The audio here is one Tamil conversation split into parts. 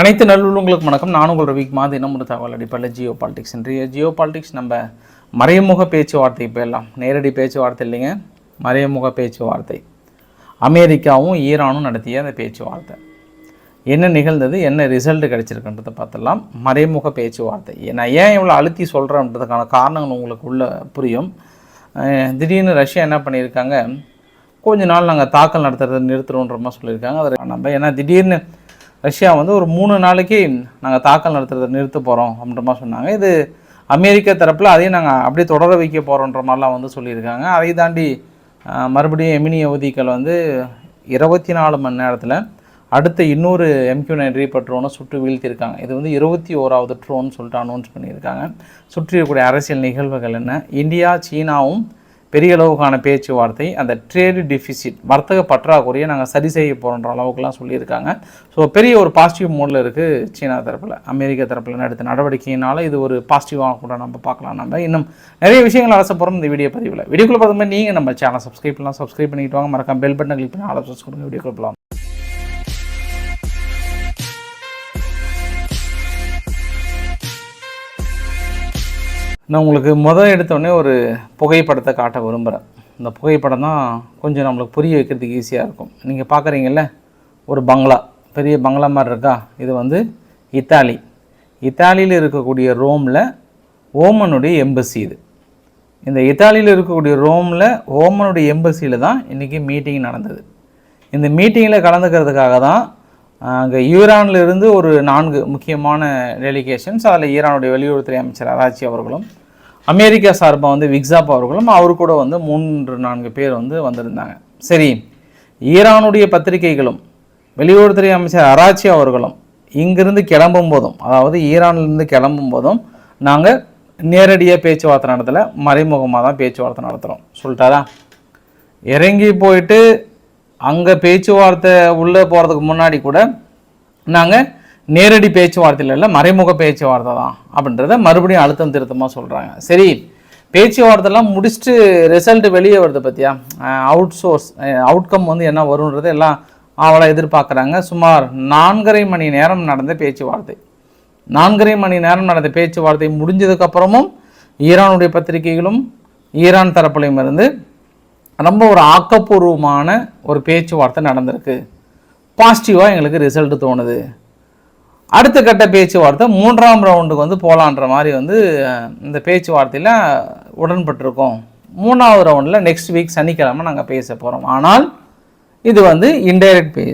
அனைத்து நல்லுள்ளவங்களுக்கு வணக்கம். நான் உங்கள் ரவிக் தினம் ஒரு தகவல் அடிப்படையில் ஜியோ பாலிடிக்ஸ். இன்றைய ஜியோ பாலிடிக்ஸ் நம்ம மறைமுக பேச்சுவார்த்தை போயிடலாம். நேரடி பேச்சுவார்த்தை இல்லைங்க. மறைமுக பேச்சுவார்த்தை. அமெரிக்காவும் ஈரானும் நடத்திய அந்த பேச்சுவார்த்தை. என்ன நிகழ்ந்தது? என்ன ரிசல்ட் கிடைச்சிருக்குன்றதை பார்த்துடலாம். மறைமுக பேச்சுவார்த்தை. நான் ஏன் இவ்வளோ அழுத்தி சொல்கிறேன்றதுக்கான காரணங்கள் உங்களுக்கு உள்ள புரியும். திடீர்னு ரஷ்யா என்ன பண்ணியிருக்காங்க? கொஞ்ச நாள் நாங்கள் தாக்கல் நடத்துறதை நிறுத்துறோன்ற மாதிரி சொல்லியிருக்காங்க. அதை நம்ம ஏன்னா திடீர்னு ரஷ்யா வந்து ஒரு மூணு நாளைக்கு நாங்கள் தாக்கல் நடத்துறதை நிறுத்த போகிறோம் அப்படின்ற மாதிரி சொன்னாங்க. இது அமெரிக்க தரப்பில் அதையும் நாங்கள் அப்படியே தொடர வைக்க போகிறோன்ற மாதிரிலாம் வந்து சொல்லியிருக்காங்க. அதை தாண்டி மறுபடியும் எமினி அவதிகள் வந்து இருபத்தி நாலு மணி நேரத்தில் அடுத்த இன்னொரு எம்கியூ நைன் ரீப்பர் ட்ரோனை சுட்டு வீழ்த்தியிருக்காங்க. இது வந்து இருபத்தி ஓராவது ட்ரோன் சொல்லிட்டு அனௌன்ஸ் பண்ணியிருக்காங்க. சுற்றி இருக்கக்கூடிய அரசியல் நிகழ்வுகள் என்ன? இந்தியா சீனாவும் பெரிய அளவுக்கான பேச்சுவார்த்தை அந்த ட்ரேடு டிஃபிசிட் வர்த்தக பற்றாக்குறையை நாங்கள் சரி செய்ய போகிறோன்ற அளவுக்குலாம் சொல்லியிருக்காங்க. ஸோ பெரிய ஒரு பாசிட்டிவ் மோடில் இருக்குது சீனா தரப்பில் அமெரிக்க தரப்பில் எடுத்த நடவடிக்கையினால் இது ஒரு பாசிட்டிவாக கூட நம்ம பார்க்கலாம். நம்ம இன்னும் நிறைய விஷயங்கள் அலச போகிறோம் இந்த வீடியோ பதிவில். வீடியோக்குள்ளே பார்த்தோம்னா மாதிரி நீங்கள் நம்ம சேனல் சப்ஸ்கிரைப் பண்ணலாம். சப்ஸ்கிரைப் பண்ணிக்கிட்டு வாங்க. மறக்காம பெல் பட்டன் கிளிக் பண்ணி ஆலோசனை கொடுங்க. வீடியோக்குள்ள நான் உங்களுக்கு முதல் எடுத்தோடனே ஒரு புகைப்படத்தை காட்ட விரும்புகிறேன் இந்த புகைப்படம் தான் கொஞ்சம் நம்மளுக்கு புரிய வைக்கிறதுக்கு ஈஸியாக இருக்கும். நீங்கள் பார்க்குறீங்கல்ல ஒரு பங்களா பெரிய பங்களா மாதிரி இருக்கா? இது வந்து இத்தாலி. இத்தாலியில் இருக்கக்கூடிய ரோமில் ஓமனுடைய எம்பசி இது. இந்த இத்தாலியில் இருக்கக்கூடிய ரோமில் ஓமனுடைய எம்பசியில் தான் இன்றைக்கி மீட்டிங் நடந்தது. இந்த மீட்டிங்கில் கலந்துக்கிறதுக்காக தான் அங்கே ஈரான்ல இருந்து ஒரு நான்கு முக்கியமான டெலிகேஷன்ஸ் அதில் ஈரானுடைய வெளியுறவுத்துறை அமைச்சர் அராச்சி அவர்களும் அமெரிக்கா சார்பாக வந்து விக்ஸாப் அவர்களும் அவர் கூட வந்து மூன்று நான்கு பேர் வந்து வந்திருந்தாங்க. சரி ஈரானுடைய பத்திரிகைகளும் வெளியுறவுத்துறை அமைச்சர் அராச்சி அவர்களும் இங்கிருந்து கிளம்பும் போதும் அதாவது ஈரான்லேருந்து கிளம்பும் போதும் நாங்கள் நேரடியாக பேச்சுவார்த்தை நடத்தலை மறைமுகமாக தான் பேச்சுவார்த்தை நடத்துகிறோம் சொல்லிட்டாரா? இறங்கி போயிட்டு அங்கே பேச்சுவார்த்தை உள்ளே போகிறதுக்கு முன்னாடி கூட நாங்கள் நேரடி பேச்சுவார்த்தையில் இல்லை மறைமுக பேச்சுவார்த்தை தான் அப்படின்றத மறுபடியும் அழுத்தம் திருத்தமாக சொல்கிறாங்க சரி பேச்சுவார்த்தைலாம் முடிச்சுட்டு ரிசல்ட் வெளியே வருது பார்த்தியா அவுட் சோர்ஸ் அவுட்கம் வந்து என்ன வரும்ன்றது எல்லாம் அவளை எதிர்பார்க்குறாங்க. சுமார் நான்கரை மணி நேரம் நடந்த பேச்சுவார்த்தை. நான்கரை மணி நேரம் நடந்த பேச்சுவார்த்தை முடிஞ்சதுக்கப்புறமும் ஈரானுடைய பத்திரிகைகளும் ஈரான் தரப்புலையும் இருந்து ரொம்ப ஒரு ஆக்கப்பூர்வமான ஒரு பேச்சுவார்த்தை நடந்திருக்கு. பாசிட்டிவாக எங்களுக்கு ரிசல்ட் தோணுது. அடுத்த கட்ட பேச்சுவார்த்தை மூன்றாம் ரவுண்டுக்கு வந்து போகலான்ற மாதிரி வந்து இந்த பேச்சுவார்த்தையில் உடன்பட்டிருக்கோம். மூணாவது ரவுண்டில் நெக்ஸ்ட் வீக் சனிக்கிழமை நாங்கள் பேச போகிறோம் ஆனால் இது வந்து இன்டைரக்ட் பே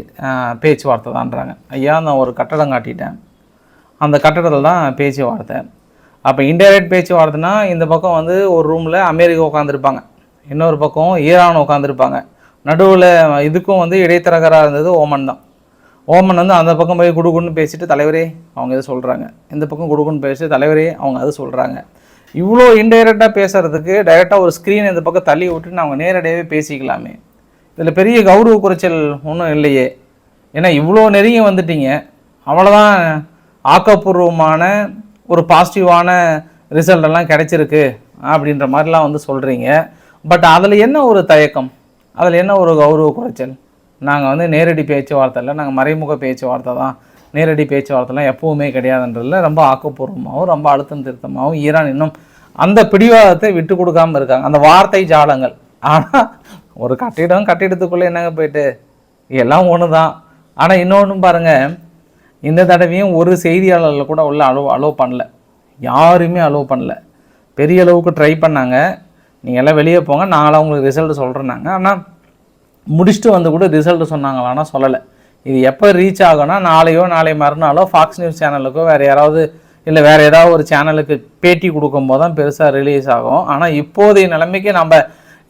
பேச்சுவார்த்தை தான்றாங்க. ஐயா நான் ஒரு கட்டடம் காட்டிட்டேன். அந்த கட்டடத்தில் தான் பேச்சுவார்த்தை. அப்போ இன்டைரக்ட் பேச்சுவார்த்தைனா இந்த பக்கம் வந்து ஒரு ரூமில் அமெரிக்கா உட்காந்துருப்பாங்க இன்னொரு பக்கம் ஈரான் உட்காந்துருப்பாங்க நடுவில் இதுக்கும் வந்து இடைத்தரகராக இருந்தது ஓமன் தான். ஓமன் வந்து அந்த பக்கம் போய் கொடுக்குன்னு பேசிட்டு தலைவரே அவங்க எது சொல்கிறாங்க இந்த பக்கம் கொடுக்குன்னு பேசிட்டு தலைவரே அவங்க அது சொல்கிறாங்க இவ்வளோ இன்டைரக்டாக பேசுகிறதுக்கு டைரெக்டாக ஒரு ஸ்க்ரீன் இந்த பக்கம் தள்ளி விட்டுட்டு அவங்க நேரடியாகவே பேசிக்கலாமே. இதில் பெரிய கௌரவ குறைச்சல் ஒன்றும் இல்லையே. ஏன்னா இவ்வளோ நெருங்கி வந்துட்டீங்க. அவ்வளோதான் ஆக்கப்பூர்வமான ஒரு பாசிட்டிவான ரிசல்ட் எல்லாம் கிடைச்சிருக்கு அப்படின்ற மாதிரிலாம் வந்து சொல்கிறீங்க பட் அதில் என்ன ஒரு தயக்கம்? அதில் என்ன ஒரு கௌரவ குறைச்சல்? நாங்கள் வந்து நேரடி பேச்சுவார்த்தை இல்லை நாங்கள் மறைமுக பேச்சுவார்த்தை தான். நேரடி பேச்சுவார்த்தைலாம் எப்போவுமே கிடையாதுன்றதில் ரொம்ப ஆக்கப்பூர்வமாகவும் ரொம்ப அழுத்தம் திருத்தமாகவும் ஈரான் இன்னும் அந்த பிடிவாதத்தை விட்டு கொடுக்காமல் இருக்காங்க. அந்த வார்த்தை ஜாலங்கள். ஆனால் ஒரு கட்டிடம் கட்டிடத்துக்குள்ளே என்னங்க போயிட்டு? எல்லாம் ஒன்று தான் ஆனால் இன்னொன்றும் பாருங்கள் இந்த தடவையும் ஒரு செய்தியாளர்கள் கூட உள்ள அலோ அலோவ் பண்ணல. யாருமே அலோவ் பண்ணல. பெரிய அளவுக்கு ட்ரை பண்ணாங்க. நீங்கள் எல்லாம் வெளியே போங்க நாங்களாம் உங்களுக்கு ரிசல்ட் சொல்கிறேன்னாங்க ஆனால் முடிச்சுட்டு வந்து கூட ரிசல்ட் சொன்னாங்களான்னா சொல்லலை. இது எப்போ ரீச் ஆகும்னா நாளையோ நாளை மறுநாளோ ஃபாக்ஸ் நியூஸ் சேனலுக்கோ வேறு யாராவது இல்லை வேறு ஏதாவது ஒரு சேனலுக்கு பேட்டி கொடுக்கும்போது தான் பெருசாக ரிலீஸ் ஆகும். ஆனால் இப்போதைய நிலைமைக்கு நம்ம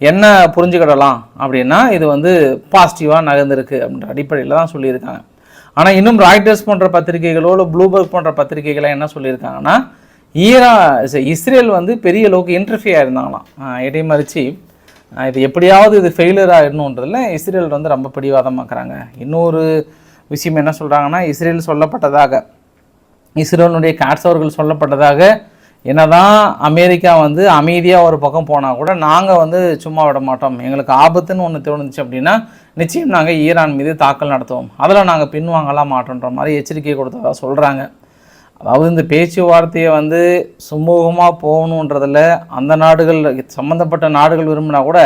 என்ன புரிஞ்சுக்கிடலாம் அப்படின்னா இது வந்து பாசிட்டிவாக நகர்ந்துருக்கு அப்படின்ற அடிப்படையில் தான் சொல்லியிருக்காங்க. ஆனால் இன்னும் ராய்டர்ஸ் போன்ற பத்திரிகைகளோ இல்லை ப்ளூபர்க் போன்ற பத்திரிகைகளை என்ன சொல்லியிருக்காங்கன்னா ஈரா இஸ்ரேல் வந்து பெரிய அளவுக்கு இன்டர்ஃபியாக இருந்தாங்களாம் இடைமறிச்சு இது எப்படியாவது இது ஃபெயிலியர் ஆகிடணுன்றதுல இஸ்ரேல் வந்து ரொம்ப பிடிவாதமாக்குறாங்க. இன்னொரு விஷயம் என்ன சொல்கிறாங்கன்னா இஸ்ரேல் சொல்லப்பட்டதாக இஸ்ரேலுடைய காட்ஸ் அவர்கள் சொல்லப்பட்டதாக என்னதான் அமெரிக்கா வந்து அமைதியாக ஒரு பக்கம் போனால் கூட நாங்கள் வந்து சும்மா விட மாட்டோம். எங்களுக்கு ஆபத்துன்னு ஒன்று தோணுச்சு அப்படின்னா நிச்சயம் நாங்கள் ஈரான் மீது தாக்கல் நடத்துவோம். அதில் நாங்கள் பின்வாங்கலாம் மாட்டோன்ற மாதிரி எச்சரிக்கை கொடுத்ததாக சொல்கிறாங்க அதாவது இந்த பேச்சுவார்த்தையை வந்து சுமூகமாக போகணுன்றதில் அந்த நாடுகள் சம்மந்தப்பட்ட நாடுகள் விரும்பினா கூட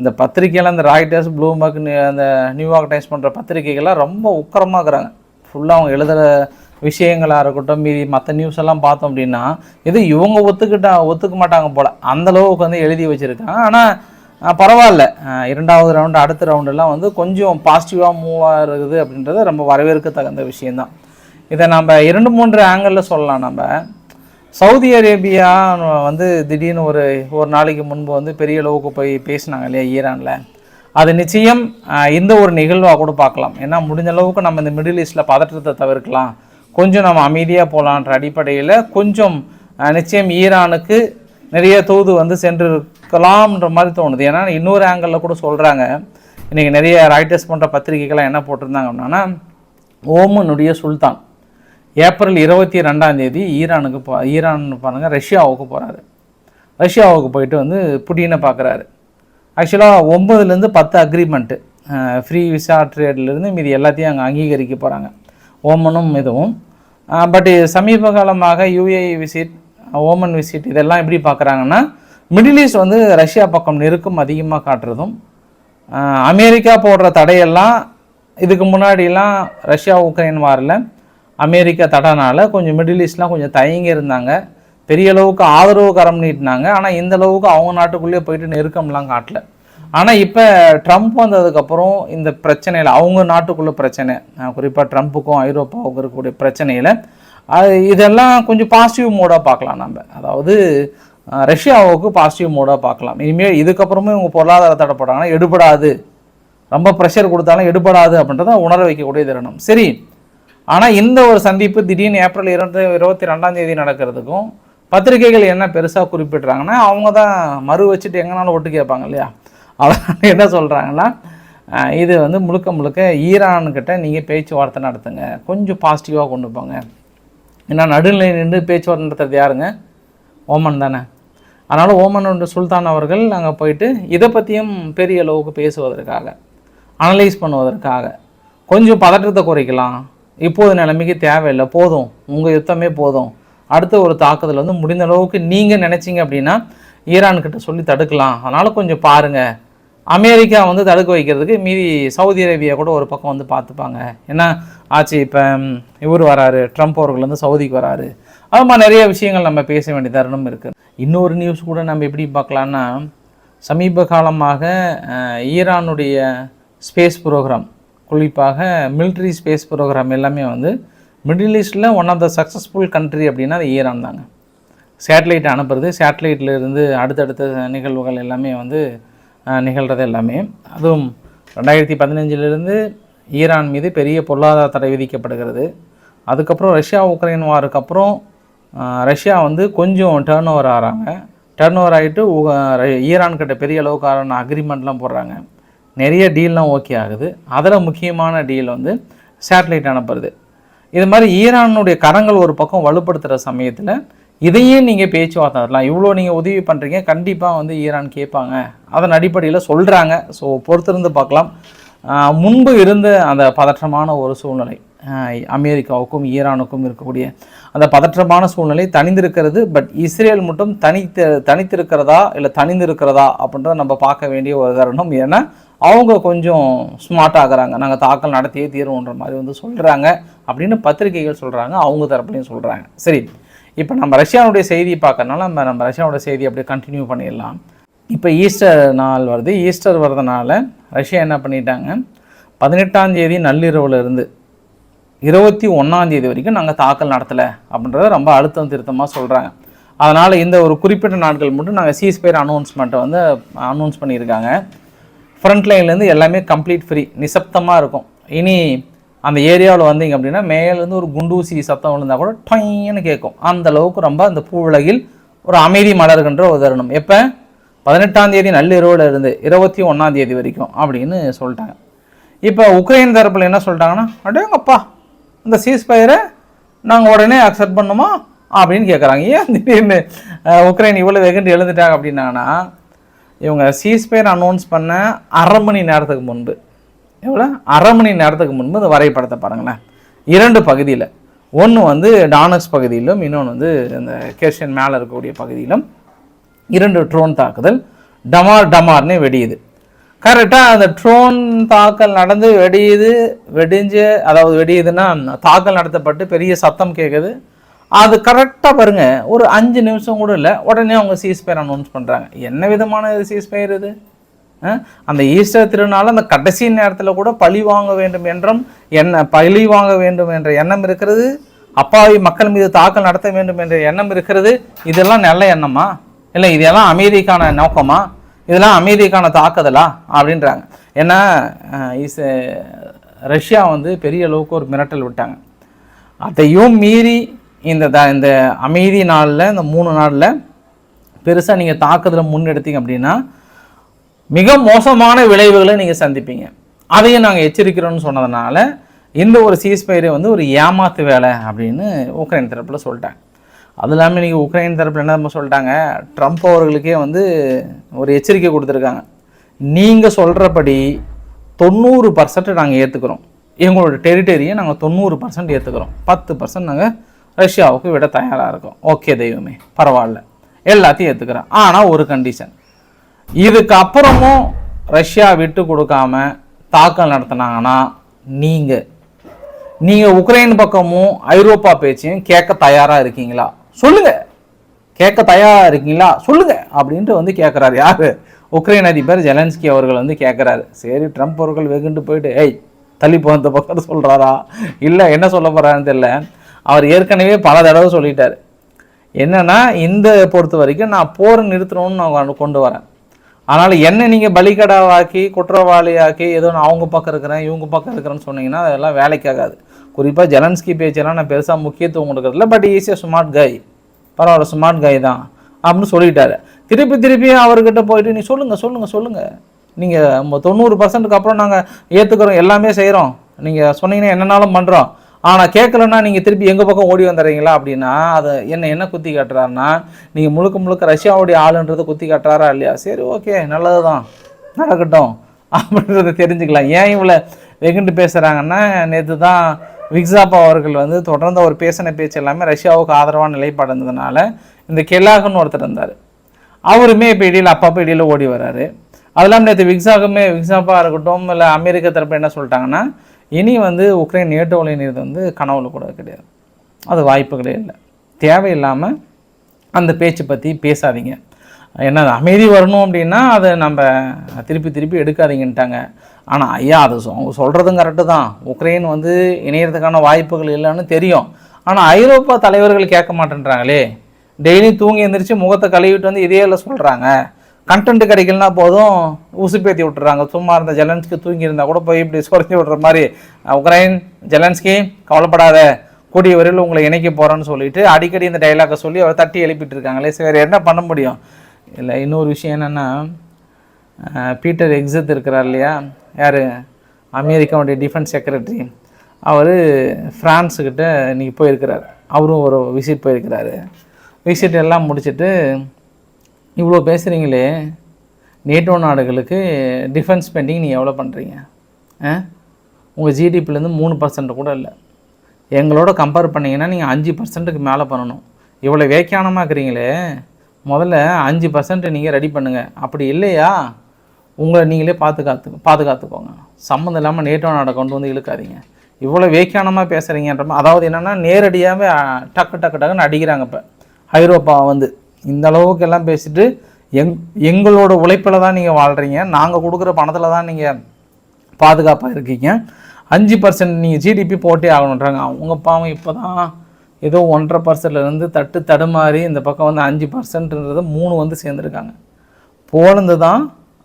இந்த பத்திரிக்கையில் அந்த ராய்டர்ஸ் ப்ளூமர்க் அந்த நியூயார்க் டைம்ஸ் பண்ணுற பத்திரிக்கைகள்லாம் ரொம்ப உக்கரமாக இருக்கிறாங்க. ஃபுல்லாக அவங்க எழுதுகிற விஷயங்களாக இருக்கட்டும் மீதி மற்ற நியூஸ் எல்லாம் பார்த்தோம் அப்படின்னா இது இவங்க ஒத்துக்கிட்டா ஒத்துக்க மாட்டாங்க போல். அந்தளவுக்கு வந்து எழுதி வச்சுருக்காங்க. ஆனால் பரவாயில்ல. இரண்டாவது ரவுண்டு அடுத்த ரவுண்டெல்லாம் வந்து கொஞ்சம் பாசிட்டிவாக மூவ் இருக்குது அப்படின்றது ரொம்ப வரவேற்க தகுந்த விஷயந்தான் இதை நம்ம இரண்டு மூன்று ஆங்கிளில் சொல்லலாம் நம்ம சவுதி அரேபியா வந்து திடீர்னு ஒரு ஒரு நாளைக்கு முன்பு வந்து பெரிய அளவுக்கு போய் பேசினாங்க இல்லையா ஈரானில். அது நிச்சயம் இந்த ஒரு நிகழ்வாக கூட பார்க்கலாம். ஏன்னா முடிஞ்ச அளவுக்கு நம்ம இந்த மிடில் ஈஸ்டில் பதற்றத்தை தவிர்க்கலாம். கொஞ்சம் நம்ம அமைதியாக போகலான்ற அடிப்படையில் கொஞ்சம் நிச்சயம் ஈரானுக்கு நிறைய தூது வந்து சென்று இருக்கலாம்ன்ற மாதிரி தோணுது. ஏன்னா இன்னொரு ஆங்கிளில் கூட சொல்கிறாங்க இன்றைக்கி நிறைய ரைட்டர்ஸ் போன்ற பத்திரிகைகள்லாம் என்ன போட்டிருந்தாங்க அப்படின்னா ஓமனுடைய சுல்தான். ஏப்ரல் இருபத்தி ரெண்டாம் தேதி ஈரானுக்கு போ ஈரான் பாருங்கள் ரஷ்யாவுக்கு போகிறாரு ரஷ்யாவுக்கு போயிட்டு வந்து புட்டினை பார்க்குறாரு ஆக்சுவலாக ஒம்பதுலேருந்து பத்து அக்ரிமெண்ட்டு ஃப்ரீ விசா ட்ரேட்லேருந்து மீதி எல்லாத்தையும் அங்கே அங்கீகரிக்க போகிறாங்க ஓமனும் இதுவும். பட் சமீப காலமாக யூஏஇ விசிட் ஓமன் விசிட் இதெல்லாம் எப்படி பார்க்குறாங்கன்னா மிடில் ஈஸ்ட் வந்து ரஷ்யா பக்கம் நெருக்கம் அதிகமாக காட்டுறதும் அமெரிக்கா போடுற தடையெல்லாம் இதுக்கு முன்னாடிலாம் ரஷ்யா உக்ரைன் வாரில் அமெரிக்கா தடனால் கொஞ்சம் மிடில் ஈஸ்ட்லாம் கொஞ்சம் தயங்கி இருந்தாங்க. பெரிய அளவுக்கு ஆதரவு கரம் நீட்டினாங்க. ஆனால் இந்த அளவுக்கு அவங்க நாட்டுக்குள்ளேயே போயிட்டு நெருக்கம்லாம் காட்டல. ஆனால் இப்போ ட்ரம்ப் வந்ததுக்கப்புறம் இந்த பிரச்சனையில் அவங்க நாட்டுக்குள்ள பிரச்சனை குறிப்பாக ட்ரம்ப்புக்கும் ஐரோப்பாவுக்கும் இருக்கக்கூடிய பிரச்சனையில் அது இதெல்லாம் கொஞ்சம் பாசிட்டிவ் மோடாக பார்க்கலாம் நம்ம. அதாவது ரஷ்யாவுக்கு பாசிட்டிவ் மோடாக பார்க்கலாம். இனிமேல் இதுக்கப்புறமும் இவங்க பொருளாதார தடைப்பட்டாங்கன்னா எடுபடாது. ரொம்ப ப்ரெஷர் கொடுத்தாலும் எடுபடாது அப்படின்றத உணர வைக்கக்கூடிய தருணம். சரி ஆனால் இந்த ஒரு சந்திப்பு திடீர்னு ஏப்ரல் இரண்டு இருபத்தி ரெண்டாம் தேதி நடக்கிறதுக்கும் பத்திரிகைகள் என்ன பெருசாக குறிப்பிட்றாங்கன்னா அவங்க தான் மறு வச்சுட்டு எங்கனாலும் ஒட்டு கேட்பாங்க இல்லையா? அதனால என்ன சொல்கிறாங்கன்னா இது வந்து முழுக்க முழுக்க ஈரான்கிட்ட நீங்கள் பேச்சுவார்த்தை நடத்துங்க. கொஞ்சம் பாசிட்டிவாக கொண்டு போங்க. ஏன்னா நடுநிலை நின்று பேச்சுவார்த்தை நடத்துறது யாருங்க? ஓமன் தானே. அதனால் ஓமன் சுல்தான் அவர்கள் அங்கே போயிட்டு இதை பற்றியும் பெரிய அளவுக்கு பேசுவதற்காக அனலைஸ் பண்ணுவதற்காக கொஞ்சம் பதற்றத்தை குறைக்கலாம். இப்போது நிலைமைக்கு தேவையில்லை போதும். உங்கள் யுத்தமே போதும். அடுத்த ஒரு தாக்குதல் வந்து முடிந்த அளவுக்கு நீங்கள் நினச்சிங்க அப்படின்னா ஈரான்கிட்ட சொல்லி தடுக்கலாம். அதனால் கொஞ்சம் பாருங்கள் அமெரிக்கா வந்து தடுக்க வைக்கிறதுக்கு மீதி சவுதி அரேபியா கூட ஒரு பக்கம் வந்து பார்த்துப்பாங்க. ஏன்னா ஆச்சு இப்போ இவர் வராரு ட்ரம்ப் அவர்கள் வந்து சவுதிக்கு வராரு. அது மாதிரி நிறைய விஷயங்கள் நம்ம பேச வேண்டிய தருணம் இருக்குது இன்னொரு நியூஸ் கூட நம்ம எப்படி பார்க்கலான்னா சமீப காலமாக ஈரானுடைய ஸ்பேஸ் ப்ரோக்ராம். குறிப்பாக மிலிட்ரி ஸ்பேஸ் ப்ரோக்ராம் எல்லாமே வந்து மிடில் ஈஸ்டில் one of the successful country அப்படின்னா அது ஈரான் தாங்க. சேட்டலைட் அனுப்புறது சேட்டலைட்டில் இருந்து அடுத்தடுத்த நிகழ்வுகள் எல்லாமே வந்து நிகழ்கிறது எல்லாமே. அதுவும் ரெண்டாயிரத்தி பதினஞ்சிலிருந்து ஈரான் மீது பெரிய பொருளாதார தடை விதிக்கப்படுகிறது. அதுக்கப்புறம் ரஷ்யா உக்ரைன் வாருக்கு அப்புறம் ரஷ்யா வந்து கொஞ்சம் டேர்ன் ஓவர் ஆகிறாங்க டேர்ன் ஓவர் ஆகிட்டு ஈரான் கிட்ட பெரிய அளவுக்கான அக்ரிமெண்ட்லாம் போடுறாங்க. நிறைய டீல்லாம் ஓகே ஆகுது. அதில் முக்கியமான டீல் வந்து சேட்டலைட் அனுப்புறது. இது மாதிரி ஈரானுடைய கரங்கள் ஒரு பக்கம் வலுப்படுத்துகிற சமயத்தில் இதையே நீங்கள் பேச்சுவார்த்தை வரலாம் இவ்வளோ நீங்கள் உதவி பண்ணுறீங்க கண்டிப்பாக வந்து ஈரான் கேட்பாங்க. அதன் அடிப்படையில் சொல்கிறாங்க ஸோ பொறுத்திருந்து பார்க்கலாம். முன்பு இருந்த அந்த பதற்றமான ஒரு சூழ்நிலை. அமெரிக்காவுக்கும் ஈரானுக்கும் இருக்கக்கூடிய அந்த பதற்றமான சூழ்நிலை தனிந்திருக்கிறது பட் இஸ்ரேல் மட்டும் தனித்து தனித்திருக்கிறதா இல்லை தனிந்திருக்கிறதா அப்படின்றத நம்ம பார்க்க வேண்டிய ஒரு தருணம். ஏன்னா அவங்க கொஞ்சம் ஸ்மார்ட் ஆகுறாங்க. நாங்கள் தாக்கல் நடத்தியே தீர்வோன்ற மாதிரி வந்து சொல்கிறாங்க அப்படின்னு பத்திரிகைகள் சொல்கிறாங்க அவங்க தரப்புலையும் சொல்கிறாங்க சரி இப்போ நம்ம ரஷ்யாவுடைய செய்தியை பார்க்கறனால நம்ம நம்ம ரஷ்யாவோட செய்தி அப்படியே கண்டினியூ பண்ணிடலாம். இப்போ ஈஸ்டர் நாள் வருது. ஈஸ்டர் வர்றதுனால ரஷ்யா என்ன பண்ணிட்டாங்க? பதினெட்டாம் தேதி நள்ளிரவுல இருந்து இருபத்தி ஒன்றாந்தேதி வரைக்கும் நாங்கள் தாக்கல் நடத்தலை அப்படின்றத ரொம்ப அழுத்தம் திருத்தமாக சொல்கிறாங்க அதனால் இந்த ஒரு குறிப்பிட்ட நாட்கள் மட்டும் நாங்கள் சீஸ்பயர் அனௌன்ஸ்மெண்ட்டை வந்து அனௌன்ஸ் பண்ணியிருக்காங்க. ஃப்ரண்ட் லைன்லேருந்து எல்லாமே கம்ப்ளீட் ஃப்ரீ நிசப்தமாக இருக்கும். இனி அந்த ஏரியாவில் வந்தீங்க அப்படின்னா மேலேருந்து ஒரு குண்டூசி சத்தம் விழுந்தால் கூட டொயின்னு கேட்கும். அந்த அளவுக்கு ரொம்ப அந்த பூவுலகில் ஒரு அமைதி மலர்கின்ற ஒரு தருணம். எப்போ? பதினெட்டாம் தேதி இருந்து இருபத்தி ஒன்றாம் தேதி வரைக்கும் அப்படின்னு சொல்லிட்டாங்க. இப்போ உக்ரைன் தரப்பில் என்ன சொல்லிட்டாங்கன்னா அடேங்கப்பா இந்த சீஸ்பயரை நாங்கள் உடனே அக்செப்ட் பண்ணுமா அப்படின்னு கேட்குறாங்க ஏன் திடீர்னு உக்ரைன் இவ்வளோ வெகுண்டு எழுந்துட்டாங்க அப்படின்னாங்கன்னா இவங்க சீஸ்பயர் அனௌன்ஸ் பண்ண அரை மணி நேரத்துக்கு முன்பு எவ்வளோ? அரை மணி நேரத்துக்கு முன்பு இந்த வரைபடத்தை பாருங்களேன். இரண்டு பகுதியில் ஒன்று வந்து டானக்ஸ் பகுதியிலும் இன்னொன்று வந்து இந்த கேஷியன் மேலே இருக்கக்கூடிய பகுதியிலும் இரண்டு ட்ரோன் தாக்குதல் டமார் டமார்னு வெடியுது. கரெக்டாக அந்த ட்ரோன் தாக்கல் நடந்து வெடியுது வெடிஞ்சு அதாவது வெடியுதுன்னா தாக்கல் நடத்தப்பட்டு பெரிய சத்தம் கேட்குது அது கரெக்டாக பாருங்கள் ஒரு அஞ்சு நிமிஷம் கூட இல்லை உடனே அவங்க சீஸ்பயர் அனௌன்ஸ் பண்ணுறாங்க என்ன விதமான சீஸ்பயர் இது? அந்த ஈஸ்டர் திருநாள் அந்த கடைசி நேரத்தில் கூட பழி வாங்க வேண்டும் என்றும் என்ன பழி வாங்க வேண்டும் என்ற எண்ணம் இருக்கிறது. அப்பாவி மக்கள் மீது தாக்கல் நடத்த வேண்டும் என்ற எண்ணம் இருக்கிறது. இதெல்லாம் நல்ல எண்ணமா? இல்லை இதெல்லாம் அமைதிக்கான நோக்கமா? இதெல்லாம் அமைதிக்கான தாக்குதலா? அப்படின்றாங்க. ஏன்னா இஸ் ரஷ்யா வந்து பெரிய அளவுக்கு ஒரு மிரட்டல் விட்டாங்க. அதையும் மீறி இந்த த இந்த அமைதி நாளில் இந்த மூணு நாளில் பெருசாக நீங்கள் தாக்குதலை முன்னெடுத்தீங்க அப்படின்னா மிக மோசமான விளைவுகளை நீங்கள் சந்திப்பீங்க. அதையும் நாங்கள் எச்சரிக்கிறோன்னு சொன்னதுனால இந்த ஒரு சீஸ்பயரை வந்து ஒரு ஏமாத்து வேலை அப்படின்னு உக்ரைன் தரப்பில் சொல்லிட்டாங்க. அது இல்லாமல் இன்றைக்கி உக்ரைன் தரப்பில் என்ன தெரியுமா சொல்லிட்டாங்க? ட்ரம்ப் அவர்களுக்கே வந்து ஒரு எச்சரிக்கை கொடுத்துருக்காங்க. நீங்கள் சொல்கிறபடி தொண்ணூறு பர்சன்ட் நாங்கள் ஏற்றுக்கிறோம் எங்களோட டெரிட்டரியை நாங்கள் தொண்ணூறு பர்சன்ட் ஏற்றுக்கிறோம் பத்து பர்சன்ட் நாங்கள் ரஷ்யாவுக்கு விட தயாராக இருக்கோம். ஓகே தெய்வமே பரவாயில்ல. எல்லாத்தையும் ஏற்றுக்கிறோம் ஆனால் ஒரு கண்டிஷன் இதுக்கப்புறமும் ரஷ்யா விட்டு கொடுக்காம தாக்கல் நடத்தினாங்கன்னா நீங்கள் நீங்கள் உக்ரைன் பக்கமும் ஐரோப்பா பேச்சையும் கேட்க தயாராக இருக்கீங்களா? சொல்லுங்க. கேட்க தயாராக இருக்கீங்களா சொல்லுங்க அப்படின்ட்டு வந்து கேட்குறாரு யாரு? உக்ரைன் அதிபர் ஜெலன்ஸ்கி அவர்கள் வந்து கேட்குறாரு சரி ட்ரம்ப் அவர்கள் வெகுண்டு போயிட்டு ஏய் தள்ளி போந்த பக்கம் சொல்கிறாரா இல்லை என்ன சொல்ல போகிறாருன்னு தெரியல. அவர் ஏற்கனவே பல தடவை சொல்லிட்டார். என்னென்னா இந்த பொறுத்த வரைக்கும் நான் போர் நிறுத்தணும்னு நான் கொண்டு- கொண்டு வரேன். அதனால் என்ன நீங்கள் பலிகடாவாக்கி குற்றவாளியாக்கி ஏதோ நான் அவங்க பக்கம் இருக்கிறேன் இவங்க பக்கம் இருக்கிறேன்னு சொன்னீங்கன்னா அதெல்லாம் வேலைக்காகாது. குறிப்பாக ஜெலன்ஸ்கி பேச்செல்லாம் நான் பெருசாக முக்கியத்துவம் கொடுக்குறதில்ல பட் ஈஸியாக ஸ்மார்ட் கை பரவாயில்ல ஸ்மார்ட் கை தான் அப்படின்னு சொல்லிட்டாரு. திருப்பி திருப்பி அவர்கிட்ட போயிட்டு நீ சொல்லுங்கள் சொல்லுங்கள் சொல்லுங்கள் நீங்கள் தொண்ணூறு பர்சன்ட்டுக்கு அப்புறம் நாங்கள் ஏற்றுக்கிறோம் எல்லாமே செய்கிறோம் நீங்கள் சொன்னீங்கன்னா என்னனாலும் பண்ணுறோம் ஆனால் கேட்கலன்னா நீங்கள் திருப்பி எங்கள் பக்கம் ஓடி வந்துடுறீங்களா? அப்படின்னா அதை என்ன என்ன குத்தி காட்டுறாருன்னா நீங்கள் முழுக்க முழுக்க ரஷ்யாவுடைய ஆளுன்றது குத்தி காட்டுறாரா இல்லையா? சரி ஓகே நல்லது தான் நடக்கட்டும். அப்படின்றத தெரிஞ்சுக்கலாம். ஏன் இவ்வளோ வெகுண்டு பேசுகிறாங்கன்னா நேற்று தான் விக்ஸாப்பா அவர்கள் வந்து தொடர்ந்து அவர் பேசின பேச்சு எல்லாமே ரஷ்யாவுக்கு ஆதரவான நிலைப்பாடு இருந்ததுனால இந்த கெல்லாகன்னு ஒருத்தர் இருந்தார். அவருமே இப்போ இடையில் அப்பப்போ இடையில ஓடி வராரு. அதெல்லாம் நேற்று விக்ஸாகுமே விக்ஸாப்பா இருக்கட்டும் இல்லை அமெரிக்க தரப்பு என்ன சொல்லிட்டாங்கன்னா இனி வந்து உக்ரைன் நேட்டோ இணையது வந்து கனவுல கூட கிடையாது. அது வாய்ப்புகளே இல்லை தேவையில்லாமல் அந்த பேச்சு பற்றி பேசாதீங்க. என்ன அமைதி வரணும் அப்படின்னா அதை நம்ம திருப்பி திருப்பி எடுக்காதீங்கன்ட்டாங்க. ஆனால் ஐயா அது சொ- அவங்க சொல்கிறதும் கரெக்டு தான். உக்ரைன் வந்து இணையறதுக்கான வாய்ப்புகள் இல்லைன்னு தெரியும். ஆனால் ஐரோப்பா தலைவர்கள் கேட்க மாட்டேன்றாங்களே. டெய்லி தூங்கி எந்திரிச்சு முகத்தை கழுவிட்டு வந்து இதே இல்லை சொல்கிறாங்க கண்டென்ட் கிடைக்கலனா போதும் உசுப்பேத்தி விட்டுறாங்க. சும்மா இருந்த ஜெலன்ஸ்கி தூங்கி இருந்தால் கூட போய் இப்படி சுரஞ்சி விடுற மாதிரி. உக்ரைன் ஜெலன்ஸ்கி கவலைப்படாத. கூடிய வரையில் உங்களை இணைக்க போகிறேன்னு சொல்லிட்டு அடிக்கடி இந்த டைலாக்கை சொல்லி அவர் தட்டி எழுப்பிட்டு இருக்காங்களே. சரி என்ன பண்ண முடியும்? இல்லை இன்னொரு விஷயம் என்னென்னா பீட்டர் எக்ஸத் இருக்கிறார் இல்லையா? யார்? அமெரிக்காவுடைய டிஃபென்ஸ் செக்ரட்டரி அவர் ஃப்ரான்ஸுக்கிட்ட இன்றைக்கி போயிருக்கிறார். அவரும் ஒரு விசிட் போயிருக்கிறாரு. விசிட் எல்லாம் முடிச்சுட்டு இவ்வளோ பேசுகிறீங்களே நேட்டோ நாடுகளுக்கு டிஃபென்ஸ் ஸ்பெண்டிங் நீங்கள் எவ்வளோ பண்ணுறீங்க ஆ உங்கள் ஜிடிபிலேருந்து மூணு பர்சன்ட் கூட இல்லை. எங்களோட கம்பேர் பண்ணிங்கன்னா நீங்கள் அஞ்சு பர்சன்ட்டுக்கு மேலே பண்ணணும். இவ்வளோ வேக்கியானமாக இருக்கிறீங்களே முதல்ல அஞ்சு பர்சன்ட் நீங்கள் ரெடி பண்ணுங்கள் அப்படி இல்லையா? உங்களை நீங்களே பாதுகாத்து பாதுகாத்துக்கோங்க சம்மந்தம் இல்லாமல் நேட்டோ நாடை கொண்டு வந்து இழுக்காதீங்க. இவ்வளோ வேக்கியானமாக பேசுகிறீங்கன்ற அதாவது என்னென்னா நேரடியாகவே டக்கு டக்கு டக்குன்னு அடிக்கிறாங்க இப்போ. ஐரோப்பாவை வந்து. இந்த அளவுக்கு எல்லாம் பேசிட்டு எங் எங்களோட உழைப்பில் தான் நீங்கள் வாழ்கிறீங்க நாங்கள் கொடுக்குற பணத்தில் தான் நீங்கள் பாதுகாப்பாக இருக்கீங்க. அஞ்சு பர்சன்ட் நீங்கள் ஜிடிபி போட்டே ஆகணுன்றாங்க. அவங்க பாவம் இப்போ தான் ஏதோ ஒன்றரை பர்சன்ட்லேருந்து தட்டு தடுமாறி இந்த பக்கம் வந்து அஞ்சு பர்சன்ட்ன்றது மூணு வந்து சேர்ந்துருக்காங்க. போலந்து தான்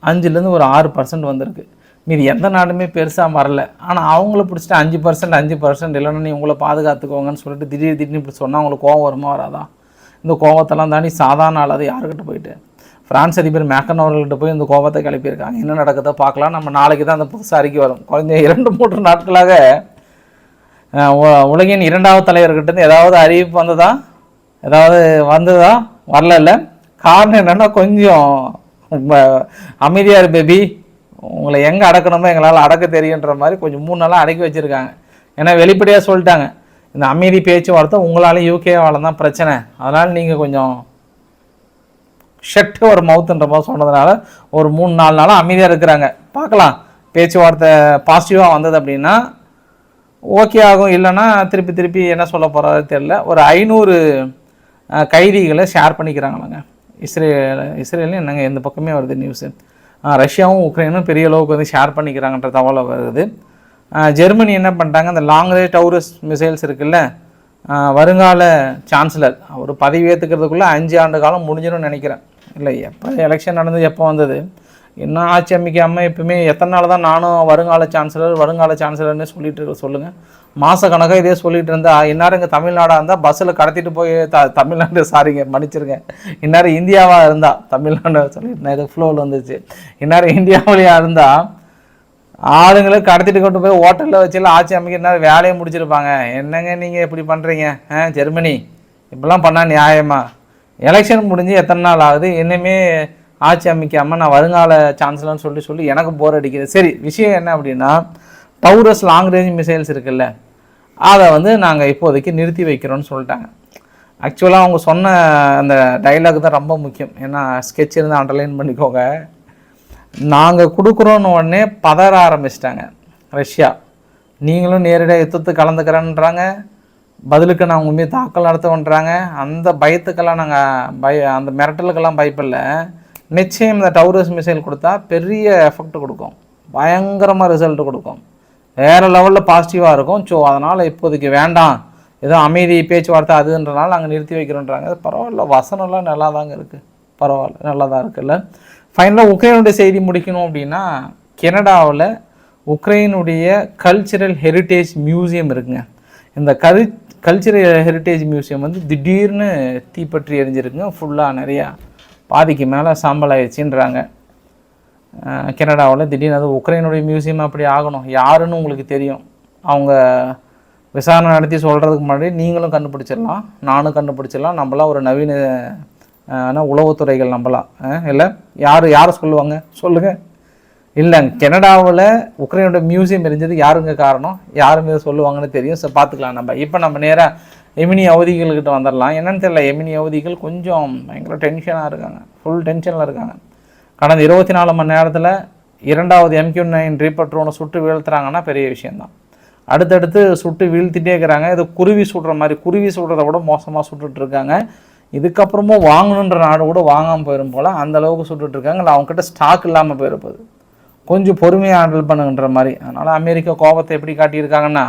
அஞ்சுலேருந்து ஒரு ஆறு பர்சன்ட் வந்திருக்கு. மீதி எந்த நாடுமே பெருசாக வரல. ஆனால் அவங்கள பிடிச்சிட்டு அஞ்சு பர்சன்ட் அஞ்சு பர்சன்ட் இல்லைன்னா நீ உங்களை பாதுகாத்துக்கோங்கன்னு சொல்லிட்டு திடீர் திடீர்னு இப்படி சொன்னால் அவங்களுக்கு கோவம் வருமா வராதா? இந்த கோவத்தெல்லாம் தாண்டி சாதாரண ஆள் யாருக்கிட்ட போயிட்டு? ஃப்ரான்ஸ் அதிபர் மேக்கன் அவர்கள்ட்ட போய் இந்த கோபத்தை கிளப்பியிருக்காங்க. என்ன நடக்குதோ பார்க்கலாம். நம்ம நாளைக்கு தான் அந்த புதுசாக அறிக்கை வரும். குறைஞ்ச இரண்டு மூன்று நாட்களாக உலகின் இரண்டாவது தலைவர்கிட்ட ஏதாவது அறிவிப்பு வந்ததா? ஏதாவது வந்ததா? வரல காரணம் என்னென்னா கொஞ்சம் அமைதியாக இரு பேபி உங்களை எங்கே அடக்கணுமோ எங்களால் அடக்க தெரியுன்ற மாதிரி கொஞ்சம் மூணு நாளாக அடக்கி வச்சுருக்காங்க. ஏன்னா வெளிப்படையாக சொல்லிட்டாங்க. இந்த அமைதி பேச்சுவார்த்தை உங்களால் யூகேவால் தான் பிரச்சனை. அதனால் நீங்கள் கொஞ்சம் ஷெட்டு ஒரு மவுத்துன்ற மாதிரி சொன்னதுனால ஒரு மூணு நாலு நாளாக அமைதியாக இருக்கிறாங்க. பார்க்கலாம். பேச்சுவார்த்தை பாசிட்டிவாக வந்தது அப்படின்னா ஓகே ஆகும் இல்லைன்னா திருப்பி திருப்பி என்ன சொல்ல போகிறாரு தெரில ஒரு ஐநூறு கைதிகளை ஷேர் பண்ணிக்கிறாங்களாங்க. இஸ்ரேல் இஸ்ரேலையும் என்னங்க எந்த பக்கமே வருது நியூஸு ரஷ்யாவும் உக்ரைனும் பெரிய அளவுக்கு வந்து ஷேர் பண்ணிக்கிறாங்கன்ற தகவலை வருது. ஜெர்மனி என்ன பண்ணிட்டாங்க அந்த லாங் ரேஞ்ச் டவுரஸ் மிசைல்ஸ் இருக்குல்ல வருங்கால சான்சலர் அவர் பதவி ஏற்றுக்கிறதுக்குள்ளே அஞ்சு ஆண்டு காலம் முடிஞ்சிடும்னு நினைக்கிறேன். இல்லை எப்போ எலெக்ஷன் நடந்தது எப்போ வந்தது? என்ன ஆட்சி அமைக்காமல் எப்பவுமே எத்தனை நாள் தான் நானும் வருங்கால சான்சலர் வருங்கால சான்சலர்னு சொல்லிட்டு இருக்க சொல்லுங்கள் மாத கணக்காக இதே சொல்லிட்டு இருந்தா இந்நேரம் இங்கே தமிழ்நாடாக இருந்தால் பஸ்ஸில் கடத்திட்டு போய் த தமிழ்நாடு சாரிங்க மன்னிச்சிருங்க. இந்நேரம் இந்தியாவாக இருந்தால் தமிழ்நாடு சொல்லிட்டு நான் இது ஃப்ளோவில் வந்துச்சு. இந்நேரம் இந்தியாவிலேயா இருந்தால் ஆளுங்களை கடத்திட்டு கொண்டு போய் ஹோட்டலில் வச்சுலாம் ஆட்சி அமைக்க நேரம் வேலையை முடிச்சிருப்பாங்க. என்னங்க நீங்கள் இப்படி பண்ணுறீங்க ஆ ஜெர்மனி. இப்படிலாம் பண்ணால் நியாயமா? எலெக்ஷன் முடிஞ்சு எத்தனை நாள் ஆகுது? இன்னுமே ஆட்சி அமைக்காமல் நான் வருங்கால சான்சலர்னு சொல்லி சொல்லி எனக்கு போர் அடிக்கிறது சரி விஷயம் என்ன அப்படின்னா டவுரஸ் லாங் ரேஞ்ச் மிசைல்ஸ் இருக்குல்ல அதை வந்து நாங்கள் இப்போதைக்கு நிறுத்தி வைக்கிறோம்னு சொல்லிட்டாங்க. ஆக்சுவலாக அவங்க சொன்ன அந்த டைலாக் தான் ரொம்ப முக்கியம். ஏன்னா ஸ்கெட்ச் இருந்து அண்டர்லைன் பண்ணிக்கோங்க. நாங்கள் கொடுக்குறோன்னு உடனே பதற ஆரம்பிச்சிட்டாங்க. ரஷ்யா நீங்களும் நேரடியாக யுத்தத்து கலந்துக்கிறேன்றாங்க. பதிலுக்கு நான் உண்மையை தாக்கல் நடத்துவோன்றாங்க. அந்த பயத்துக்கெல்லாம் நாங்கள் பய அந்த மிரட்டலுக்கெல்லாம் பயப்பில்லை நிச்சயம் இந்த டவுரஸ் மிசைல் கொடுத்தா பெரிய எஃபெக்ட் கொடுக்கும். பயங்கரமாக ரிசல்ட் கொடுக்கும். வேறு லெவலில் பாசிட்டிவாக இருக்கும். ஸோ அதனால் இப்போதைக்கு வேண்டாம். ஏதோ அமைதி பேச்சுவார்த்தை அதுன்றனால நாங்கள் நிறுத்தி வைக்கிறோன்றாங்க. அது பரவாயில்ல. வசனம்லாம் நல்லா தாங்க இருக்குது பரவாயில்ல. நல்லா தான் இருக்குல்ல. ஃபைனலாக உக்ரைனுடைய செய்தி முடிக்கணும் அப்படின்னா கெனடாவில் உக்ரைனுடைய கல்ச்சுரல் ஹெரிட்டேஜ் மியூசியம் இருக்குங்க. இந்த கல் கல்ச்சுரல் ஹெரிட்டேஜ் மியூசியம் வந்து திடீர்னு தீப்பற்றி எரிஞ்சிருக்குங்க. ஃபுல்லாக நிறையா பாதிக்கு மேலே சாம்பல் ஆயிடுச்சுன்றாங்க. கனடாவில் திடீர்னு அது உக்ரைனுடைய மியூசியம் அப்படி ஆகணும். யாருன்னு உங்களுக்கு தெரியும். அவங்க விசாரணை நடத்தி சொல்கிறதுக்கு முன்னாடி நீங்களும் கண்டுபிடிச்சிடலாம். நானும் கண்டுபிடிச்சிடலாம். நம்மளாம் ஒரு நவீன ஆனால் உளவுத்துறைகள் நம்பலாம் இல்லை? யார் யார் சொல்லுவாங்க? சொல்லுங்கள் இல்லை கனடாவில் உக்ரைனோட மியூசியம் எரிஞ்சது யாருங்க காரணம்? யாருமே சொல்லுவாங்கன்னு தெரியும். ஸோ பார்த்துக்கலாம் நம்ம. இப்போ நம்ம நேராக எமினி அவதிகள்கிட்ட வந்துடலாம் என்னன்னு தெரியல எமினி அவதிகள் கொஞ்சம் பயங்கர டென்ஷனாக இருக்காங்க. ஃபுல் டென்ஷனில் இருக்காங்க. கடந்த இருபத்தி நாலு மணி நேரத்தில் இரண்டாவது எம்கியூ நைன் ரீபட்ரோனை சுட்டு வீழ்த்துறாங்கன்னா பெரிய விஷயந்தான் அடுத்தடுத்து சுட்டு வீழ்த்திட்டே இருக்கிறாங்க. இது குருவி சுடுற மாதிரி குருவி சுடுறத விட மோசமாக சுட்டுட்ருக்காங்க இதுக்கப்புறமும் வாங்கணுன்ற நாடு கூட வாங்காமல் போயிடும் போல் அந்த அளவுக்கு சுட்டுட்டு இருக்காங்க. இல்லை அவங்ககிட்ட ஸ்டாக் இல்லாமல் போயிருப்பது கொஞ்சம் பொறுமையாக ஹேண்டில் பண்ணுங்கன்ற மாதிரி. அதனால் அமெரிக்கா கோபத்தை எப்படி காட்டியிருக்காங்கன்னா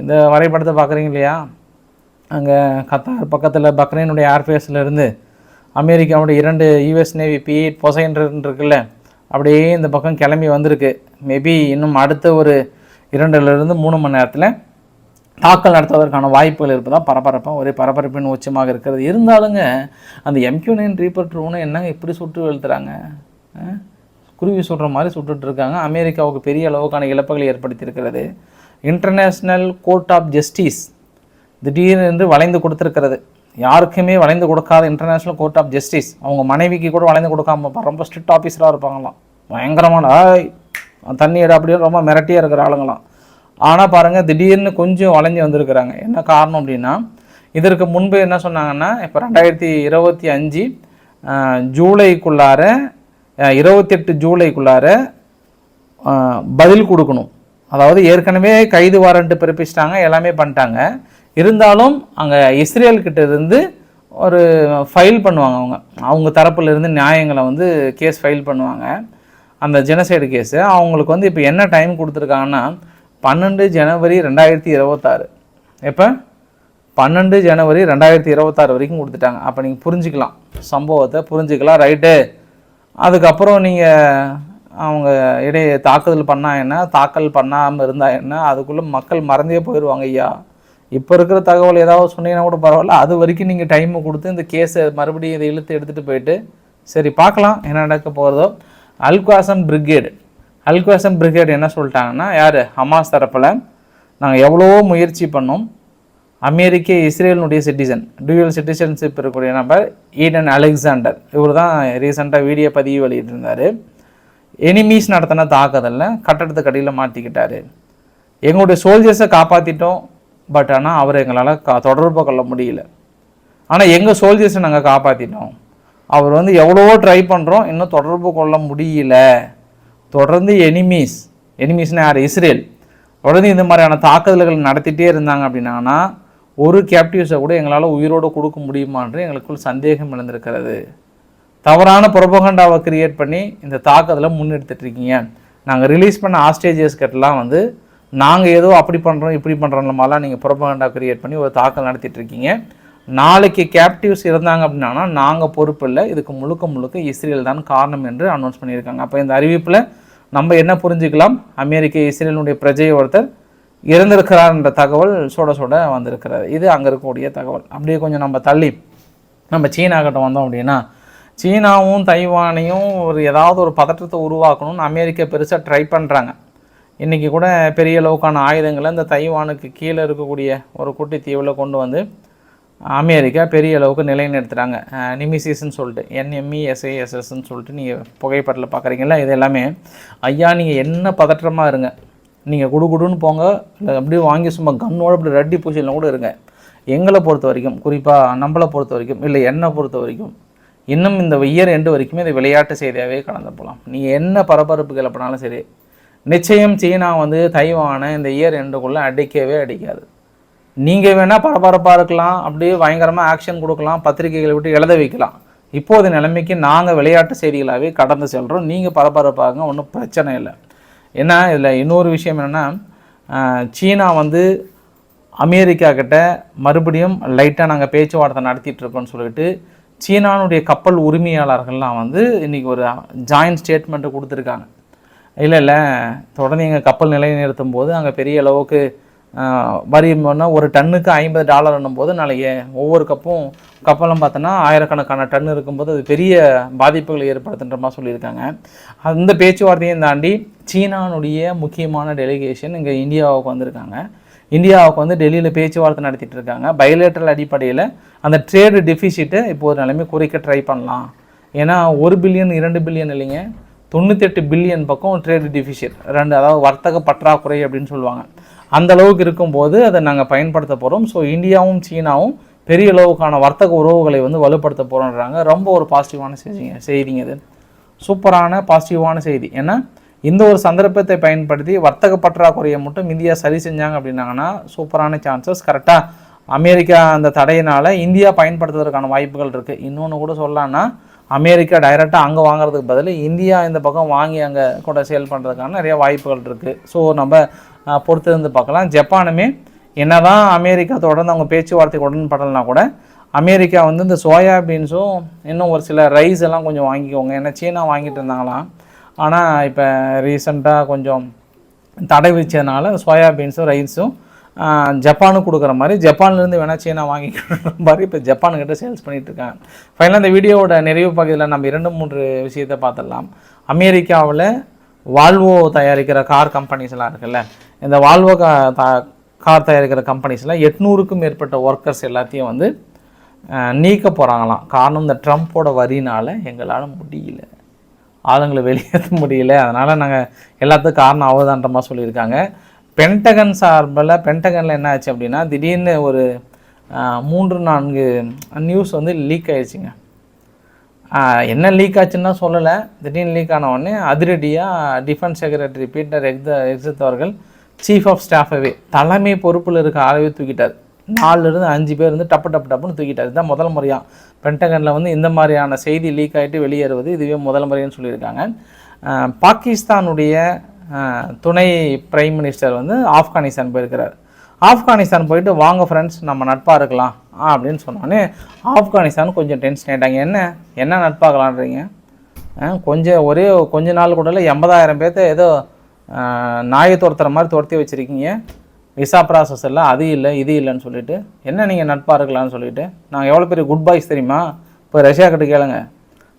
இந்த வரைபடத்தை பார்க்குறீங்க இல்லையா? அங்கே கத்தார் பக்கத்தில் பக்ரைனுடைய ஏர்ஃபேஸில் இருந்து அமெரிக்காவுடைய இரண்டு யூஎஸ் நேவி பி எயிட் பொசைன்றது இருக்குல்ல அப்படியே இந்த பக்கம் கிளம்பி வந்திருக்கு. மேபி இன்னும் அடுத்த ஒரு இரண்டுலேருந்து மூணு மணி நேரத்தில் தாக்கல் நடத்துவதற்கான வாய்ப்புகள் இருப்பதாக பரபரப்பாக ஒரே பரபரப்பின் உச்சமாக இருக்கிறது. இருந்தாலுங்க அந்த எம்கியூ நைன் ரீப்பர் ட்ரூன்னு என்னங்க இப்படி சுட்டு வெளுத்துறாங்க குருவி சுடுற மாதிரி சுட்டுட்ருக்காங்க அமெரிக்காவுக்கு பெரிய அளவுக்கான இழப்புகளை ஏற்படுத்தியிருக்கிறது இன்டர்நேஷ்னல் கோர்ட் ஆஃப் ஜஸ்டிஸ் திடீரென்று வளைந்து கொடுத்துருக்கிறது. யாருக்குமே வளைந்து கொடுக்காத இன்டர்நேஷ்னல் கோர்ட் ஆஃப் ஜஸ்டிஸ் அவங்க மனைவிக்கு கூட வளைந்து கொடுக்காம ரொம்ப ஸ்ட்ரிக்ட் ஆஃபீஸராக இருப்பாங்களாம். பயங்கரமான ஆய் தண்ணி எடு அப்படின்னு ரொம்ப மிரட்டியாக இருக்கிற ஆளுங்களாம். ஆனால் பாருங்கள் திடீர்னு கொஞ்சம் வளைஞ்சு வந்திருக்கிறாங்க. என்ன காரணம் அப்படின்னா இதற்கு முன்பு என்ன சொன்னாங்கன்னா இப்போ ரெண்டாயிரத்தி இருபத்தி அஞ்சு ஜூலைக்குள்ளார இருபத்தெட்டு ஜூலைக்குள்ளார பதில் கொடுக்கணும். அதாவது ஏற்கனவே கைது வாரண்ட்டு பிறப்பிச்சிட்டாங்க எல்லாமே பண்ணிட்டாங்க. இருந்தாலும் அங்கே இஸ்ரேல்கிட்ட இருந்து ஒரு ஃபைல் பண்ணுவாங்க அவங்க. அவங்க தரப்புலேருந்து நியாயங்களை வந்து கேஸ் ஃபைல் பண்ணுவாங்க. அந்த ஜெனசைடு கேஸு அவங்களுக்கு வந்து இப்போ என்ன டைம் கொடுத்துருக்காங்கன்னா பன்னெண்டு ஜனவரி ரெண்டாயிரத்தி இருபத்தாறு. எப்போ? பன்னெண்டு ஜனவரி ரெண்டாயிரத்தி இருபத்தாறு வரைக்கும் கொடுத்துட்டாங்க. அப்போ நீங்கள் புரிஞ்சுக்கலாம். சம்பவத்தை புரிஞ்சுக்கலாம் ரைட்டு அதுக்கப்புறம் நீங்கள் அவங்க இடையே தாக்குதல் பண்ணால் என்ன? தாக்கல் பண்ணாமல் இருந்தால் என்ன? அதுக்குள்ளே மக்கள் மறந்தே போயிடுவாங்க ஐயா. இப்போ இருக்கிற தகவல் ஏதாவது சொன்னீங்கன்னா கூட பரவாயில்ல. அது வரைக்கும் நீங்கள் டைமை கொடுத்து இந்த கேஸை மறுபடியும் இதை இழுத்து எடுத்துகிட்டு போயிட்டு சரி பார்க்கலாம் என்ன நடக்க போகிறதோ அல்குவாசம் பிரிகேடு. அல்குவாசம் பிரிகேடு என்ன சொல்லிட்டாங்கன்னா யார்? ஹமாஸ் தரப்பில். நாங்கள் எவ்வளவோ முயற்சி பண்ணோம். அமெரிக்க இஸ்ரேலினுடைய சிட்டிசன் டூயல் சிட்டிசன்ஷிப் இருக்கக்கூடிய நபர் ஈடன் அலெக்சாண்டர். இவர் தான் ரீசெண்டாக வீடியோ பதிவு வெளியிட்டிருந்தார். எனிமீஸ் நடத்தின தாக்குதலில் கட்டடத்துக்கு அடியில் மாற்றிக்கிட்டார் எங்களுடைய சோல்ஜர்ஸை காப்பாற்றிட்டோம் பட் ஆனால் அவர் எங்களால் கா தொடர்பு கொள்ள முடியல. ஆனால் எங்கள் சோல்ஜர்ஸை நாங்கள் காப்பாற்றிட்டோம் அவர் வந்து எவ்வளவோ ட்ரை பண்ணுறோம் இன்னும் தொடர்பு கொள்ள முடியல. தொடர்ந்து எனிமீஸ் எனிமீஸ்னா யார்? இஸ்ரேல். தொடர்ந்து இந்த மாதிரியான தாக்குதல்கள் நடத்திட்டே இருந்தாங்க அப்படின்னா ஒரு கேப்டிவ்ஸை கூட எங்களால் உயிரோடு கொடுக்க முடியுமான்று எங்களுக்குள் சந்தேகம் எழுந்திருக்கிறது. தவறான புரபகண்டாவை கிரியேட் பண்ணி இந்த தாக்குதலை முன்னெடுத்துட்ருக்கீங்க நாங்கள் ரிலீஸ் பண்ண ஆஸ்டேஜஸ்கெட்டெலாம் வந்து நாங்கள் ஏதோ அப்படி பண்ணுறோம் இப்படி பண்ணுறோம் மாதிரிலாம் நீங்கள் புறப்பகண்டா கிரியேட் பண்ணி ஒரு தாக்கல் நடத்திட்டு இருக்கீங்க நாளைக்கு கேப்டிவ்ஸ் இருந்தாங்க அப்படின்னா நாங்கள் பொறுப்பு இல்லை. இதுக்கு முழுக்க முழுக்க இஸ்ரேல் தான் காரணம் என்று அனௌன்ஸ் பண்ணியிருக்காங்க. அப்போ இந்த அறிவிப்பில் நம்ம என்ன புரிஞ்சுக்கலாம்? அமெரிக்க இஸ்ரேலினுடைய பிரஜை ஒருத்தர் இறந்திருக்கிறார்ன்ற தகவல் சுட சுட வந்திருக்கிறார். இது அங்கே இருக்கக்கூடிய தகவல். அப்படியே கொஞ்சம் நம்ம தள்ளி நம்ம சீனா கிட்ட வந்தோம் அப்படின்னா சீனாவும் தைவானையும் ஒரு ஏதாவது ஒரு பதற்றத்தை உருவாக்கணும்னு அமெரிக்கா பெருசாக ட்ரை பண்ணுறாங்க இன்றைக்கி கூட பெரிய அளவுக்கான ஆயுதங்களை இந்த தைவானுக்கு கீழே இருக்கக்கூடிய ஒரு குட்டி தீவில் கொண்டு வந்து அமெரிக்கா பெரிய அளவுக்கு நிலைநிறுத்துகிறாங்க நிமிசிஸ்ன்னு சொல்லிட்டு என்எம்இஎஸ்ஏஎஸ்எஸ்ன்னு சொல்லிட்டு நீங்கள் புகைப்படத்தில் பார்க்குறீங்களா இது எல்லாமே. ஐயா நீங்கள் என்ன பதற்றமாக இருங்க. நீங்கள் குடு குடுன்னு போங்க. இல்லை அப்படியே வாங்கி சும்மா கண்ணோட அப்படி ரெட்டி பூச்சியில் கூட இருங்க. எங்களை பொறுத்த வரைக்கும் குறிப்பாக நம்மளை பொறுத்த வரைக்கும் இல்லை என்னை பொறுத்த வரைக்கும் இன்னும் இந்த இயர் எண்டு வரைக்குமே இது விளையாட்டு செய்தியாகவே கடந்து போகலாம் நீங்கள் என்ன பரபரப்பு கிளப்பினாலும் சரி நிச்சயம் சீனா வந்து தைவானை இந்த இயர் எண்டுக்குள்ளே அடிக்கவே அடிக்காது. நீங்கள் வேணால் பரபரப்பாக இருக்கலாம் அப்படியே பயங்கரமாக ஆக்ஷன் கொடுக்கலாம் பத்திரிகைகளை விட்டு எழுத வைக்கலாம். இப்போது நிலைமைக்கு நாங்கள் விளையாட்டு செய்திகளாகவே கடந்து செல்கிறோம் நீங்கள் பரபரப்பாக ஒன்றும் பிரச்சனை இல்லை. ஏன்னா இதில் இன்னொரு விஷயம் என்னென்னா சீனா வந்து அமெரிக்கா கிட்ட மறுபடியும் லைட்டாக நாங்கள் பேச்சுவார்த்தை நடத்திட்டுருக்கோம்னு சொல்லிட்டு சீனானுடைய கப்பல் உரிமையாளர்கள்லாம் வந்து இன்றைக்கி ஒரு ஜாயின்ட் ஸ்டேட்மெண்ட்டு கொடுத்துருக்காங்க. இல்லை இல்லை. தொடர்ந்து எங்கள் கப்பல் நிலை நிறுத்தும் போது அங்கே பெரிய அளவுக்கு வரி ஒரு டன்னுக்கு ஐம்பது டாலர்னும் போது நாளைக்கு ஒவ்வொரு கப்பும் கப்பலும் பார்த்தோன்னா ஆயிரக்கணக்கான டன் இருக்கும்போது அது பெரிய பாதிப்புகளை ஏற்படுத்துன்ற மாதிரி சொல்லியிருக்காங்க. அந்த பேச்சுவார்த்தையும் தாண்டி சீனானுடைய முக்கியமான டெலிகேஷன் இங்கே இந்தியாவுக்கு வந்திருக்காங்க. இந்தியாவுக்கு வந்து டெல்லியில் பேச்சுவார்த்தை நடத்திட்டு இருக்காங்க பைலேட்டரல் அடிப்படையில் அந்த ட்ரேடு டெஃபிசிட்டை இப்போ ஒரு நிலைமை குறைக்க ட்ரை பண்ணலாம். ஏன்னா ஒரு பில்லியன் இரண்டு பில்லியன் இல்லைங்க. தொண்ணூத்தெட்டு பில்லியன் பக்கம் ட்ரேடு டிஃபிஷியட் ரெண்டு அதாவது வர்த்தக பற்றாக்குறை அப்படின்னு சொல்லுவாங்க. அந்த அளவுக்கு இருக்கும்போது அதை நாங்கள் பயன்படுத்த போகிறோம் ஸோ இந்தியாவும் சீனாவும் பெரிய அளவுக்கான வர்த்தக உறவுகளை வந்து வலுப்படுத்த போகிறோன்றாங்க ரொம்ப ஒரு பாசிட்டிவான செய்திங்க செய்திங்க இது. சூப்பரான பாசிட்டிவான செய்தி. ஏன்னா இந்த ஒரு சந்தர்ப்பத்தை பயன்படுத்தி வர்த்தக பற்றாக்குறையை மட்டும் இந்தியா சரி செஞ்சாங்க அப்படின்னாங்கன்னா சூப்பரான சான்சஸ் கரெக்டாக அமெரிக்கா அந்த தடையினால் இந்தியா பயன்படுத்துவதற்கான வாய்ப்புகள் இருக்குது இன்னொன்று கூட சொல்லலான்னா அமெரிக்கா டைரெக்டாக அங்கே வாங்குறதுக்கு பதில் இந்தியா இந்த பக்கம் வாங்கி அங்கே கூட சேல் பண்ணுறதுக்கான நிறைய வாய்ப்புகள் இருக்குது ஸோ நம்ம பொறுத்திருந்து பார்க்கலாம். ஜப்பானுமே என்ன தான் அமெரிக்கா தொடர்ந்து அவங்க பேச்சுவார்த்தை உடன்படலைனா கூட அமெரிக்கா வந்து இந்த சோயா பீன்ஸும் இன்னும் ஒரு சில ரைஸ் எல்லாம் கொஞ்சம் வாங்கிக்கோங்க. ஏன்னா சீனா வாங்கிட்டு இருந்தாங்களாம் ஆனால் இப்போ ரீசண்டாக கொஞ்சம் தடை விதிச்சதுனால சோயா பீன்ஸும் ரைஸும் ஜப்பானுக்கு கொடுக்குற மாதிரி ஜப்பான்லேருந்து வேணால் சீனா வாங்கிக்கிற மாதிரி இப்போ ஜப்பானுக்கிட்ட சேல்ஸ் பண்ணிட்டு இருக்காங்க. ஃபைனலாக இந்த வீடியோவோட நிறைவு பகுதியில் நம்ம இரண்டு மூன்று விஷயத்தை பார்த்துடலாம். அமெரிக்காவில் வால்வோ தயாரிக்கிற கார் கம்பெனிஸ்லாம் இருக்குல்ல இந்த வால்வோ கா தா- கார் தயாரிக்கிற கம்பெனிஸில் எட்நூறுக்கும் மேற்பட்ட ஒர்க்கர்ஸ் எல்லாத்தையும் வந்து நீக்க போகிறாங்களாம் காரணம் இந்த ட்ரம்ப்போட வரினால் எங்களால் முடியல. ஆளுங்களை வெளியேற்ற முடியல. அதனால் நாங்கள் எல்லாத்துக்கும் காரணம் அவதான்றமாக சொல்லியிருக்காங்க. பென்டகன் சார்பில் பென்டகனில் என்ன ஆச்சு அப்படின்னா திடீர்னு ஒரு மூன்று நான்கு நியூஸ் வந்து லீக் ஆயிடுச்சுங்க. என்ன லீக் ஆச்சுன்னா சொல்லலை. திடீர்னு லீக் ஆன உடனே அதிரடியாக டிஃபென்ஸ் செக்ரட்டரி பீட்டர் எக்ஸ எக்ஸத் அவர்கள் சீஃப் ஆஃப் ஸ்டாஃபவே தலைமை பொறுப்பில் இருக்க ஆளவே தூக்கிட்டார். நாலுலேருந்து அஞ்சு பேர் வந்து டப்பு டப்பு டப்புன்னு தூக்கிட்டார். இதுதான் முதல் முறையாக பென்டகனில் வந்து இந்த மாதிரியான செய்தி லீக் ஆகிட்டு வெளியேறுவது இதுவே முதல் முறைன்னு சொல்லியிருக்காங்க. பாகிஸ்தானுடைய துணை பிரைம் மினிஸ்டர் வந்து ஆப்கானிஸ்தான் போயிருக்கிறார். ஆப்கானிஸ்தான் போயிட்டு வாங்க ஃப்ரெண்ட்ஸ் நம்ம நட்பாக இருக்கலாம். அப்படின்னு சொன்னோடனே ஆப்கானிஸ்தான் கொஞ்சம் டென்ஷன் ஆகிட்டாங்க என்ன? என்ன நட்பாகலான்றீங்க ஆ, கொஞ்சம் ஒரே கொஞ்ச நாள் கூட இல்லை எண்பதாயிரம் பேர்த்த ஏதோ நாயை துரத்துற மாதிரி துரத்தி வச்சுருக்கீங்க. விசா ப்ராசஸ் எல்லாம் அது இல்லை இது இல்லைன்னு சொல்லிட்டு என்ன நீங்கள் நட்பாக இருக்கலாம்னு சொல்லிட்டு நாங்கள் எவ்வளோ பெரிய குட் பாய்ஸ் தெரியுமா? இப்போ ரஷ்யா கிட்ட கேளுங்க.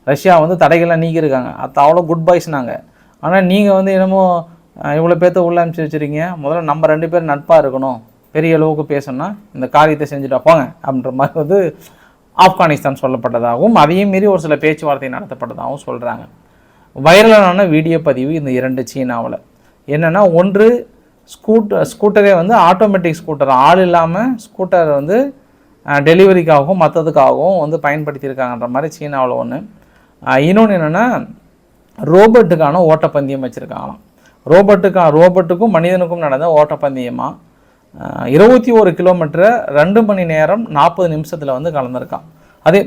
ரஷ்யா வந்து தடைகள்லாம் நீக்கியிருக்காங்க. அது அவ்வளோ குட் பாய்ஸ் நாங்கள் ஆனால் நீங்கள் வந்து என்னமோ இவ்வளோ பேர்த்த உள்ள அனுப்பிச்சு வச்சுருக்கீங்க. முதல்ல நம்ம ரெண்டு பேரும் நட்பாக இருக்கணும். பெரிய அளவுக்கு பேசணும்னா இந்த காரியத்தை செஞ்சுட்டு போங்க அப்படின்ற மாதிரி வந்து ஆப்கானிஸ்தான் சொல்லப்பட்டதாகவும் அதையும் மீறி ஒரு சில பேச்சுவார்த்தை நடத்தப்பட்டதாகவும் சொல்கிறாங்க வைரலான வீடியோ பதிவு இந்த இரண்டு சீனாவில். என்னென்னா ஒன்று ஸ்கூட்டர் ஸ்கூட்டரே வந்து ஆட்டோமேட்டிக் ஸ்கூட்டர். ஆள் இல்லாமல் ஸ்கூட்டர் வந்து டெலிவரிக்காகவும் மற்றதுக்காகவும் வந்து பயன்படுத்தியிருக்காங்கன்ற மாதிரி சீனாவில் ஒன்று இன்னொன்று என்னென்னா ரோபோட்டுக்கான ஓட்டப்பந்தயம் வச்சுருக்காங்களாம். ரோபோட்டுக்கா ரோபோட்டுக்கும் மனிதனுக்கும் நடந்த ஓட்டப்பந்தயமாக இருபத்தி ஒரு கிலோமீட்டரை ரெண்டு மணி நேரம் நாற்பது நிமிஷத்தில் வந்து கலந்துருக்கான். அதே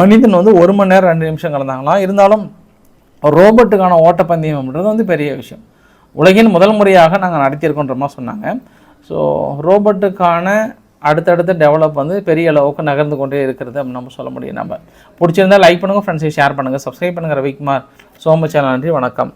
மனிதன் வந்து ஒரு மணி நேரம் ரெண்டு நிமிஷம் கலந்தாங்களாம் இருந்தாலும் ரோபோட்டுக்கான ஓட்டப்பந்தயம் அப்படின்றது வந்து பெரிய விஷயம். உலகின் முதல் முறையாக நாங்கள் நடத்தியிருக்கோன்றமா சொன்னாங்க. ஸோ ரோபோட்டுக்கான அடுத்தடுத்து டெவலப் வந்து பெரிய அளவுக்கு நகர்ந்து கொண்டே இருக்கிறது அப்படின்னு நம்ம சொல்ல முடியும். நம்ம பிடிச்சிருந்தா லைக் பண்ணுங்கள் ஃப்ரெண்ட்ஸை ஷேர் பண்ணுங்கள் சப்ஸ்கிரைப் பண்ணுங்கள் ரவிக்குமார் சோம சேனல் நன்றி வணக்கம்.